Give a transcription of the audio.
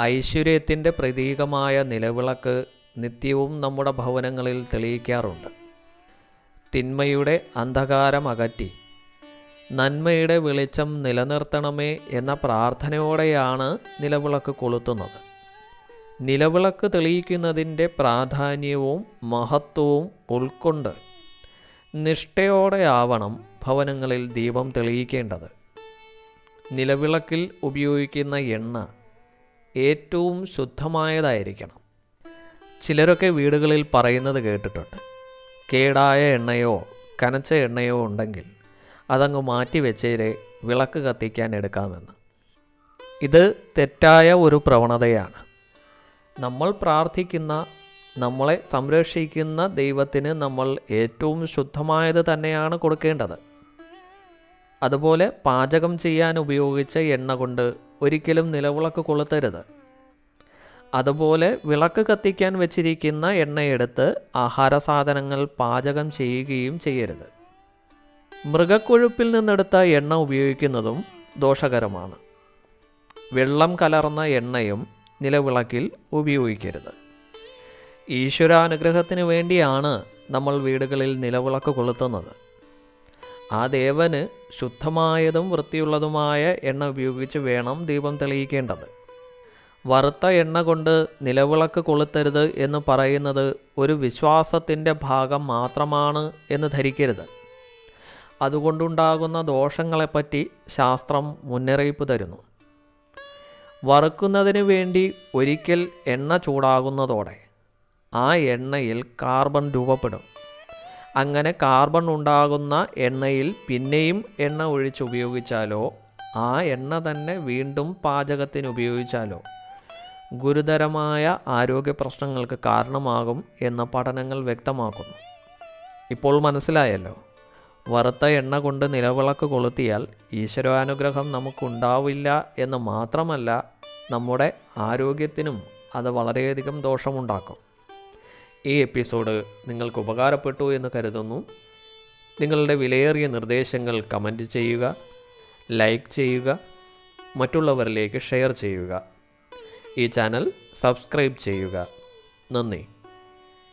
ഐശ്വര്യത്തിന്റെ പ്രതീകമായ നിലവിളക്ക് നിത്യവും നമ്മുടെ ഭവനങ്ങളിൽ തെളിയിക്കാറുണ്ട്. തിന്മയുടെ അന്ധകാരം അകറ്റി. നന്മയുടെ വെളിച്ചം നിലനിർത്തണമേ എന്ന പ്രാർത്ഥനയോടെയാണ് നിലവിളക്ക് കൊളുത്തുന്നത്. നിലവിളക്ക് തെളിയിക്കുന്നതിന്റെ പ്രാധാന്യവും മഹത്വവും ഉൾക്കൊണ്ട് നിഷ്ഠയോടെയാവണം ഭവനങ്ങളിൽ ദീപം തെളിയിക്കേണ്ടത്. നിലവിളക്കിൽ ഉപയോഗിക്കുന്ന എണ്ണ ഏറ്റവും ശുദ്ധമായതായിരിക്കണം. ചിലരൊക്കെ വീടുകളിൽ പറയുന്നത് കേട്ടിട്ടുണ്ട്. കേടായ എണ്ണയോ കനച്ച എണ്ണയോ ഉണ്ടെങ്കിൽ അതങ്ങ് മാറ്റി വെച്ചേരെ വിളക്ക് കത്തിക്കാൻ എടുക്കാമെന്ന്. ഇത് തെറ്റായ ഒരു പ്രവണതയാണ്. നമ്മൾ പ്രാർത്ഥിക്കുന്ന നമ്മളെ സംരക്ഷിക്കുന്ന ദൈവത്തിന് നമ്മൾ ഏറ്റവും ശുദ്ധമായത് തന്നെയാണ് കൊടുക്കേണ്ടത്. അതുപോലെ പാചകം ചെയ്യാൻ ഉപയോഗിച്ച എണ്ണ കൊണ്ട് ഒരിക്കലും നിലവിളക്ക് കൊളുത്തരുത്. അതുപോലെ വിളക്ക് കത്തിക്കാൻ വെച്ചിരിക്കുന്ന എണ്ണയെടുത്ത് ആഹാര സാധനങ്ങൾ പാചകം ചെയ്യുകയും ചെയ്യരുത്. മൃഗക്കൊഴുപ്പിൽ നിന്നെടുത്ത എണ്ണ ഉപയോഗിക്കുന്നതും ദോഷകരമാണ്. വെള്ളം കലർന്ന എണ്ണയും നിലവിളക്കിൽ ഉപയോഗിക്കരുത്. ഈശ്വരാനുഗ്രഹത്തിന് വേണ്ടിയാണ് നമ്മൾ വീടുകളിൽ നിലവിളക്ക് കൊളുത്തുന്നത്. ആ ദേവന് ശുദ്ധമായതും വൃത്തിയുള്ളതുമായ എണ്ണ ഉപയോഗിച്ച് വേണം ദീപം തെളിയിക്കേണ്ടത്. വറുത്ത എണ്ണ കൊണ്ട് നിലവിളക്ക് കൊളുത്തരുത് എന്ന് പറയുന്നത് ഒരു വിശ്വാസത്തിന്റെ ഭാഗം മാത്രമാണ് എന്ന് ധരിക്കരുത്. അതുകൊണ്ടുണ്ടാകുന്ന ദോഷങ്ങളെപ്പറ്റി ശാസ്ത്രം മുന്നറിയിപ്പ് തരുന്നു. വറുക്കുന്നതിന് വേണ്ടി ഒരിക്കൽ എണ്ണ ചൂടാകുന്നതോടെ ആ എണ്ണയിൽ കാർബൺ രൂപപ്പെടും. അങ്ങനെ കാർബൺ ഉണ്ടാകുന്ന എണ്ണയിൽ പിന്നെയും എണ്ണ ഒഴിച്ച് ഉപയോഗിച്ചാലോ? ആ എണ്ണ തന്നെ വീണ്ടും പാചകത്തിന് ഉപയോഗിച്ചാലോ? ഗുരുതരമായ ആരോഗ്യ പ്രശ്നങ്ങൾക്ക് കാരണമാകും എന്ന പഠനങ്ങൾ വ്യക്തമാക്കുന്നു. ഇപ്പോൾ മനസ്സിലായല്ലോ. വറുത്ത എണ്ണ കൊണ്ട് നിലവിളക്ക് കൊളുത്തിയാൽ ഈശ്വരാനുഗ്രഹം നമുക്കുണ്ടാവില്ല എന്ന് മാത്രമല്ല നമ്മുടെ ആരോഗ്യത്തിനും അത് വളരെയധികം ദോഷമുണ്ടാക്കും. ഈ എപ്പിസോഡ് നിങ്ങൾക്ക് ഉപകാരപ്പെട്ടു എന്ന് കരുതുന്നു. നിങ്ങളുടെ വിലയേറിയ നിർദ്ദേശങ്ങൾ കമന്റ് ചെയ്യുക ലൈക്ക് ചെയ്യുക മറ്റുള്ളവരിലേക്ക് ഷെയർ ചെയ്യുക. ഈ ചാനൽ സബ്സ്ക്രൈബ് ചെയ്യുക. നന്ദി.